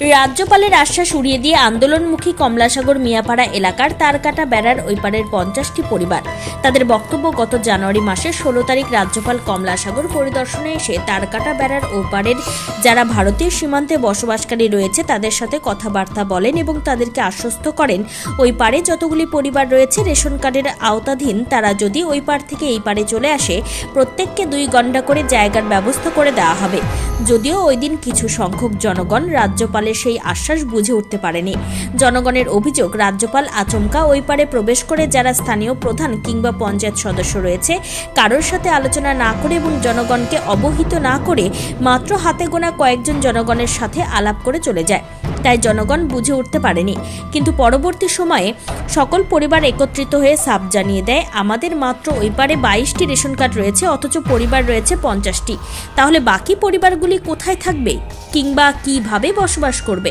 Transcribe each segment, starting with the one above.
রাজ্যপালের আশ্বাস উড়িয়ে দিয়ে আন্দোলনমুখী কমলাসাগর মিয়াপাড়া এলাকার তারকাটা বেড়ার ওই পারের পঞ্চাশটি পরিবার। তাদের বক্তব্য গত জানুয়ারি মাসের ষোলো তারিখ রাজ্যপাল কমলাসাগর পরিদর্শনে এসে তারকাটা বেড়ার ওপারের যারা ভারতীয় সীমান্তে বসবাসকারী রয়েছে, তাদের সাথে কথাবার্তা বলেন এবং তাদেরকে আশ্বস্ত করেন, ওই পারে যতগুলি পরিবার রয়েছে, রেশন কার্ডের আওতাধীন, তারা যদি ওই পার থেকে এই পারে চলে আসে, প্রত্যেককে দুই গন্ডা করে জায়গার ব্যবস্থা করে দেওয়া হবে। যদিও ওই দিন কিছু সংখ্যক জনগণ রাজ্যপালের সেই আশ্বাস বুঝে উঠতে পারেনি। জনগণের অভিযোগ, রাজ্যপাল আচমকা ওই পারে প্রবেশ করে যারা স্থানীয় প্রধান কিংবা পঞ্চায়েত সদস্য রয়েছে, কারোর সাথে আলোচনা না করে এবং জনগণকে অবহিত না করে মাত্র হাতে গোনা কয়েকজন জনগণের সাথে আলাপ করে চলে যায়। তাই জনগণ বুঝে উঠতে পারেনি। কিন্তু পরবর্তী সময়ে সকল পরিবার একত্রিত হয়ে সাপ জানিয়ে দেয়, আমাদের মাত্র ওই পারে বাইশটি রেশন কার্ড রয়েছে, অথচ পরিবার রয়েছে পঞ্চাশটি। তাহলে বাকি পরিবারগুলি কোথায় থাকবে? কিংবা কীভাবে বসবাস করবে?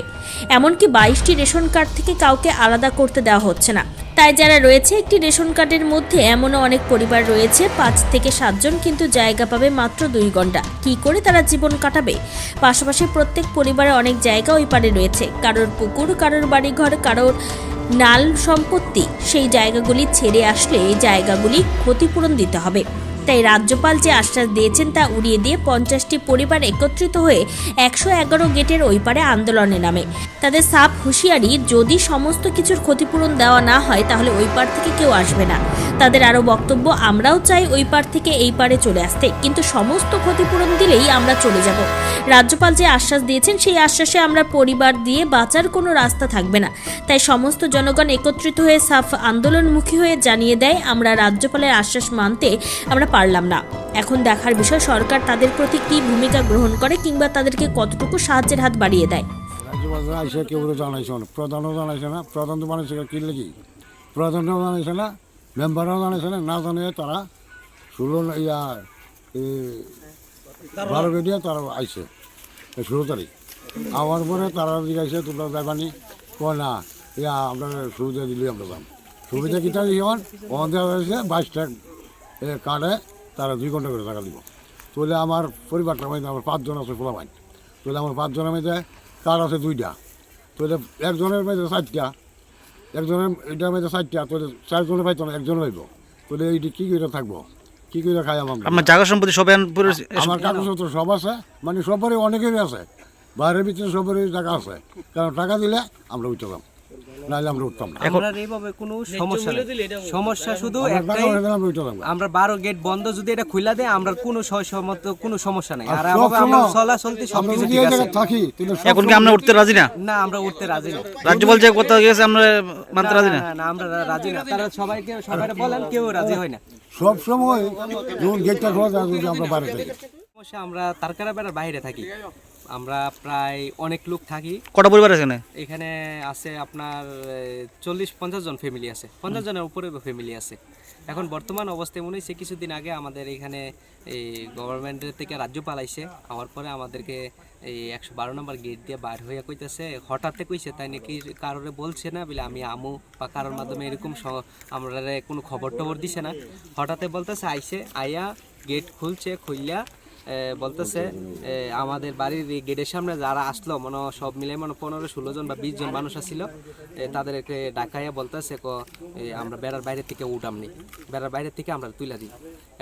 এমনকি বাইশটি রেশন কার্ড থেকে কাউকে আলাদা করতে দেওয়া হচ্ছে না। তাই যারা রয়েছে, একটি রেশন কার্ডের মধ্যে এমনও অনেক পরিবার রয়েছে, পাঁচ থেকে সাতজন কিন্তু জায়গা পাবে মাত্র দুই ঘণ্টা। কি করে তারা জীবন কাটাবে? পাশাপাশি প্রত্যেক পরিবারে অনেক জায়গা ওই পারে রয়েছে। কারোর পুকুর, কারোর বাড়িঘর, কারোর নাল সম্পত্তি। সেই জায়গাগুলি ছেড়ে আসলে এই জায়গাগুলি ক্ষতিপূরণ দিতে হবে। তাই রাজ্যপাল যে আশ্বাস দিয়েছেন তা উড়িয়ে দিয়ে পঞ্চাশটি পরিবার একত্রিত হয়ে একশো এগারো গেটের ওই পারে আন্দোলনে নামে। তাদের সাপ হুঁশিয়ারি, যদি সমস্ত কিছুর ক্ষতিপূরণ দেওয়া না হয়, তাহলে ওই পার থেকে কেউ আসবে না। তাদের আরও বক্তব্য, আমরাও চাই ওই পার থেকে এই পারে চলে আসতে। কিন্তু সমস্ত ক্ষতিপূরণ দিলেই আমরা চলে যাব। রাজ্যপাল যে আশ্বাস দিয়েছেন, সেই আশ্বাসে আমরা পরিবার দিয়ে বাঁচার কোনো রাস্তা থাকবে না। তাই সমস্ত জনগণ একত্রিত হয়ে সাফ আন্দোলনমুখী হয়ে জানিয়ে দেয়, আমরা রাজ্যপালের আশ্বাস মানতে আমরা পারলাম না। এখন দেখার বিষয়, সরকার তাদের প্রতি কী ভূমিকা গ্রহণ করে কিংবা তাদেরকে কতটুকু সাহায্যের হাত বাড়িয়ে দেয়? না। না জানিয়ে তারা ইয়া বারো গেটিয়া তারা আইসে এই ষোলো তারিখ। আবার পরে তারা জিজ্ঞাসা তোমরা যাবানি কয় না, ইয়া আমরা সুবিধা দিলে আমরা যাম। সুবিধা কিটা যেমন ওখান দেওয়া হয়েছে বাইশটা কার্ডে তারা দুই ঘণ্টা করে টাকা দিব। তাহলে আমার পরিবারটা মধ্যে আমার পাঁচজন আছে খোলা পাই তাহলে আমার পাঁচজনের মধ্যে কার্ড আছে দুইটা? তাহলে একজনের মধ্যে চারটা, একজনের, এটার মধ্যে চারটা, তাহলে চারজনের পাইতো না একজন পাইব তাহলে এইটি কী করে থাকব? কী করে খাই আমার? আপনার জায়গা সম্পত্তি সবাই আমার কাগজপত্র সব আছে মানে সবারই অনেকেরই আছে। বাইরের ভিতরে সবারই টাকা আছে। কারণ টাকা দিলে আমরা উঠতাম নাহলে আমরা উঠতাম না। আমরা এইভাবে কোনো সমস্যা নেই। সমস্যা শুধু আমার একটাই হয়ে আমরা উঠতাম না আমরা বারো গেট বন্ধ যদি এটা খুলে দেয় আমরা কোনো সমত কোনো সমস্যা নেই। আর সব আমরা সময় চলাচলতি সব আমরা কিছু যদি ঠিক এই আছে। জায়গায় থাকি তাহলে সব এখন কি আমরা উঠতে রাজি না? না আমরা উঠতে রাজি না। রাজ্যপাল যে কথা গেছে আমরা মানতে রাজি না। না, না আমরা রাজি না। তারা সবাইকে সবাই বলেন কেউ রাজি হয় না। সব সময় যখন গেটটা খোলা যদি আমরা বাইরে থাকি সমস্যা আমরা তারকারা বেড়ার বাইরে থাকি। আমরা প্রায় অনেক লোক থাকি। কটা পরিবার আছে এখানে? এখানে আছে আপনার চল্লিশ পঞ্চাশ জন ফ্যামিলি আছে। পঞ্চাশ জনের উপরে ফ্যামিলি আছে। এখন বর্তমান অবস্থায় মনে হচ্ছে কিছুদিন আগে আমাদের এখানে এই গভর্নমেন্টের থেকে রাজ্য পালাইছে। হওয়ার পরে আমাদেরকে এই একশো বারো নম্বর গেট দিয়ে বার হইয়া কইতেছে। হঠাৎ কইছে তাই নাকি কারোরে বলছে না বলে আমি আমু বা কারোর মাধ্যমে এরকম আমরা কোনো খবর টবর দিছে না। হঠাৎ বলতেছে আইসে আইয়া গেট খুলছে খুললা বলতেছে আমাদের বাড়ির গেটের সামনে যারা আসলো, মনে সব মিলে মনে পনেরো, ষোলো জন বা বিশ জন মানুষ আসছিল তাদেরকে ডাকাইয়া বলতেছে, ক আমরা বেড়ার বাইরে থেকে উঠামনি। বেড়ার বাইরে থেকে আমরা তুলে দিই।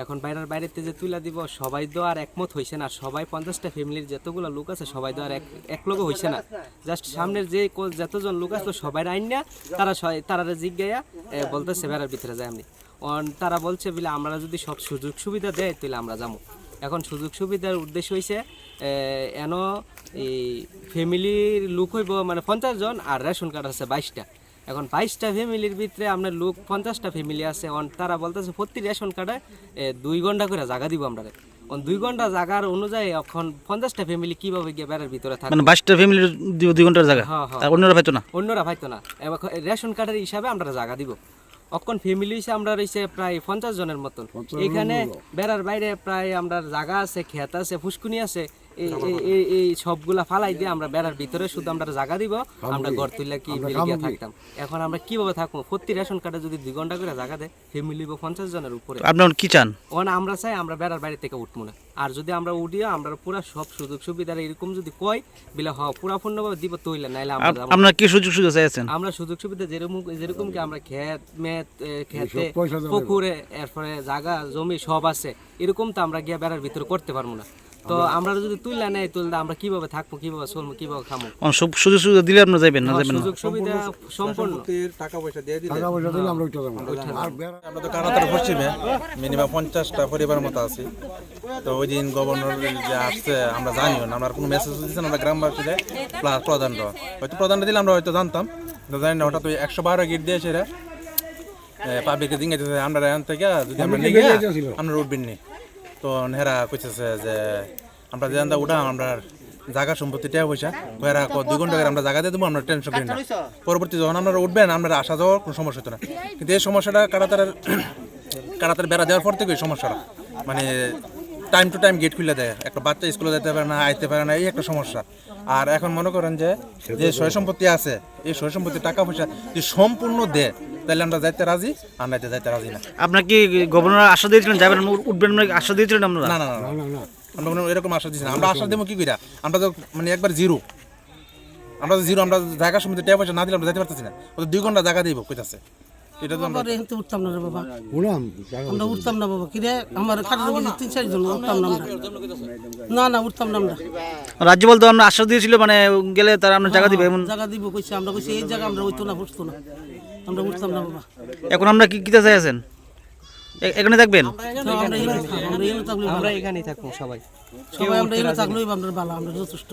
এখন বাইরের বাইরেতে যে তুলে দিব, সবাই তো আর একমত হয়েছে না। সবাই পঞ্চাশটা ফ্যামিলির যতগুলো লোক আছে, সবাই তো আর এক এক লোকও হয়েছে না। জাস্ট সামনের যে যতজন লোক আসলো, সবাই আইন না তারা তারা জিজ্ঞাইয়া বলতেছে, বেড়ার ভিতরে যায় আমি তারা বলছে, বলে আমরা যদি সব সুযোগ সুবিধা দেয় তাহলে আমরা যাব এখন সুযোগ সুবিধার উদ্দেশ্য হয়েছে এন এই ফ্যামিলির লোক হইব মানে পঞ্চাশ জন আর রেশন কার্ড আছে বাইশটা। এখন বাইশটা ফ্যামিলির ভিতরে আপনার লোক পঞ্চাশটা ফ্যামিলি আছে অন তারা বলতেছে প্রতি রেশন কার্ডে দুই ঘণ্টা করে জায়গা দিব আমরা। অন দুই ঘণ্টা জায়গার অনুযায়ী এখন পঞ্চাশটা ফ্যামিলি কীভাবে গিয়ে বেড়ার ভিতরে থাকে মানে বাইশটা ফ্যামিলির দুই ঘণ্টার জায়গা হ্যাঁ, হ্যাঁ। অন্যরা পাইতো না? অন্যরা পাইতো না। এবার রেশন কার্ডের হিসাবে আমরা জায়গা দিব। অখন ফ্যামিলি হিসেবে আমরা রয়েছে প্রায় পঞ্চাশ জনের মতন। এখানে বেড়ার বাইরে প্রায় আমরা জায়গা আছে খেত আছে ফুসকুনি আছে। এই- সবগুলা ফালাই দিয়ে আমরা বেড়ার ভিতরে শুধু আমরা জায়গা দিব আমরা তুললে কি মিলিয়ে থাকতাম। এখন আমরা কীভাবে থাকব? প্রতি রেশন কার্ডে যদি দুই ঘণ্টা করে জায়গা দেয় ফ্যামিলি পঞ্চাশ জনের উপরে। আপনি এখন কি চান? ওখানে আমরা চাই আমরা বেড়ার বাইরে থেকে উঠবো না। আর যদি আমরা উঠিও আমরা পুরা সব সুযোগ সুবিধা এরকম যদি কয় বিলে হ পুরা পূর্ণভাবে দিব তৈলে নাইলে আমরা। আপনার কি সুযোগ সুবিধা চাইছেন? আমরা সুযোগ সুবিধা যেরকম যেরকম কি আমরা খেত মেত খেতে পুকুরে এরপরে জায়গা জমি সব আছে। এরকম তো আমরা গিয়া বেড়ার ভিতরে করতে পারব না। তো আমরা যদি তুললে নেই তুললে আমরা কীভাবে থাকব কীভাবে চলবো কীভাবে খামো? সব সুযোগ সুবিধা দিলে আপনারা যাবেন না যাবেন না? সুযোগ সুবিধা সম্পূর্ণ। টাকা পয়সা দিয়ে দিলে টাকা পয়সা দিলে আমরা উঠতে যাব। আমরা তো কানাতার পশ্চিমে মিনিমাম পঞ্চাশটা পরিবারের মতো আছি। তো ওই দিন গভর্নর যে আসছে আমরা জানিও না আমরা কোনো মেসেজ দিচ্ছেন আমরা গ্রামবাসীদের প্লাস প্রধানটা হয়তো প্রধানটা দিলে আমরা হয়তো জানতাম তো জানি না হঠাৎ ওই একশো বারো গিট দিয়ে সেরা পাবলিকে জিঙ্গাইতেছে আমরা এখান থেকে যদি আমরা নিয়ে আমরা উঠবেন। নি তো নেহরা কইতেছে যে আমরা যে জানতা উঠা আমরা জায়গা সম্পত্তি টাকা পয়সা কয়েরা দুই ঘণ্টা করে আমরা জায়গা দিয়ে দেবো আমরা টেনশন করি না পরবর্তী যখন আপনারা উঠবেন আপনারা আসা যাওয়ার কোনো সমস্যা হতো না। কিন্তু এই সমস্যাটা কারাতারের কারাতার বেড়া দেওয়ার পর থেকে এই সমস্যাটা। মানে টাইম টু টাইম গেট খুলে দেয়। একটা বাচ্চা স্কুলে যেতে পারে না আইতে পারে না এই একটা সমস্যা। আর এখন মনে করেন যে যে সয় সম্পত্তি আছে এই সয় সম্পত্তি টাকা পয়সা যদি সম্পূর্ণ দেয় তাহলে আমরা যাইতে রাজি আর নাইতে যাইতে রাজি না। আপনার কি গভর্নর আশা দিয়েছিলেন যাবেন? উঠবেন না আশা দিয়েছিলেন আপনারা? না না না না। না না আমরা কোনো এরকম আশা না। আমরা আশা দেবো কি কইরা? আমরা তো মানে একবার জিরো। আমরা তো জিরো আমরা জায়গা সম্পত্তি টাকা পয়সা না দিলে আমরা যাইতে পারতেছি না। ও তো দুই ঘণ্টা জায়গা দিব কইতাছে। এটা তো আমরা আমরা উঠতাম না রে বাবা। উড়াম আমরা উঠতাম না বাবা। কিরে আমার কাটা গেছে তিন চার জন উঠতাম না আমরা। না না উঠতাম না আমরা। রাজ্য বলতে আমরা আশ্বাস দিয়েছিল মানে গেলে তারা আপনার জায়গা দিবে এমন জায়গা দিব কইছে। আমরা কইছি এই জায়গা আমরা উঠতো না বসতো না। আমরা উঠতাম না বাবা। এখন আমরা কি কিতে চাইছেন আছেন? এখানে থাকবেন? আমরা এখানেই থাকব সবাই। সবাই আমরা এখানে থাকলেই আমরা ভালো আমরা যথেষ্ট।